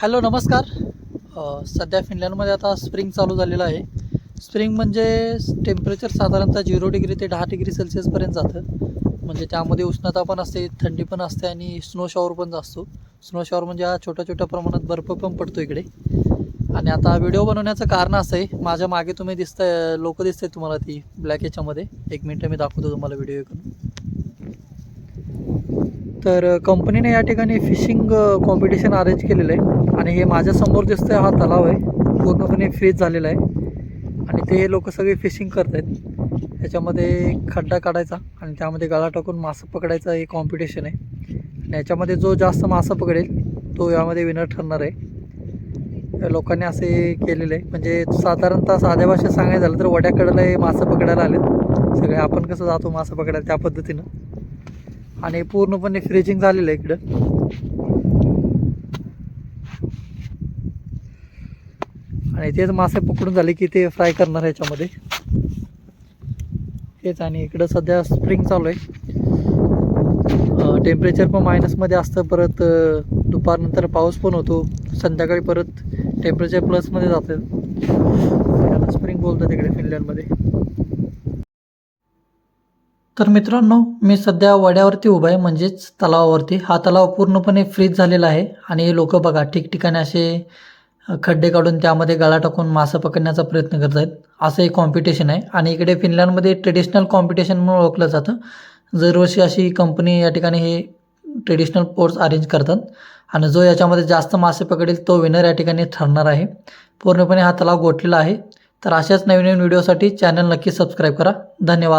Hello नमस्कार. सध्या फिनलँडमध्ये आता स्प्रिंग चालू झालेलं आहे. स्प्रिंग म्हणजे टेम्परेचर साधारणतः झिरो डिग्री ते दहा डिग्री सेल्सिअसपर्यंत जातं. म्हणजे त्यामध्ये उष्णता पण असते थंडी पण असते आणि स्नो शॉवर पण असतो. स्नो शॉवर म्हणजे हा छोट्या छोट्या प्रमाणात बर्फ पण पडतो इकडे. आणि आता व्हिडिओ बनवण्याचं कारण असं आहे माझ्या मागे तुम्ही दिसताय लोक आहे तुम्हाला ती ब्लॅक याच्यामध्ये. एक मिनटं मी दाखवतो तुम्हाला व्हिडिओ करून तर कंपनीने या ठिकाणी फिशिंग कॉम्पिटिशन अरेंज केलेलं आहे. आणि हे माझ्यासमोर दिसतंय हा तलाव आहे. पूर्णपणे फ्रीज झालेला आहे. आणि ते लोक सगळे फिशिंग करत आहेत ह्याच्यामध्ये खड्डा काढायचा आणि त्यामध्ये गळा टाकून मासं पकडायचं हे कॉम्पिटिशन आहे. आणि याच्यामध्ये जो जास्त मासं पकडेल तो यामध्ये विनर ठरणार आहे. लोकांनी असे केलेले आहे. म्हणजे साधारणतः साध्या भाषेत सांगायचं झालं तर वड्याकडला हे मासं पकडायला आलेत. सगळे आपण कसं जातो मासं पकडायला त्या पद्धतीनं. आणि पूर्णपणे फ्रीजिंग झालेलं आहे इकडं. आणि तेच मासे पकडून झाले की ते फ्राय करणार ह्याच्यामध्ये हेच आणि इकडं सध्या स्प्रिंग चालू आहे. टेम्परेचर पण मायनसमध्ये असतं. परत दुपारनंतर पाऊस पण होतो. संध्याकाळी परत टेम्परेचर प्लसमध्ये जातं. त्याला स्प्रिंग बोलतं तिकडे फिनलँडमध्ये तर मित्रांनो मी सध्या वड्यावरती उभा आहे. म्हणजेच तलावावरती. हा तलाव पूर्णपणे फ्रीज झालेला आहे. आणि हे लोक बघा ठिकठिकाणी असे खड्डे काढून त्यामध्ये गळा टाकून मासं पकडण्याचा प्रयत्न करत आहेत. असं एक कॉम्पिटिशन आहे. आणि इकडे फिनलँडमध्ये ट्रेडिशनल कॉम्पिटिशन म्हणून ओळखलं जातं. दरवर्षी अशी कंपनी या ठिकाणी हे ट्रेडिशनल स्पोर्ट्स अरेंज करतात. आणि जो याच्यामध्ये जास्त मासे पकडेल तो विनर या ठिकाणी ठरणार आहे. पूर्णपणे हा तलाव गोठलेला आहे. तर अशाच नवीन नवीन व्हिडिओसाठी चॅनल नक्की सबस्क्राईब करा. धन्यवाद.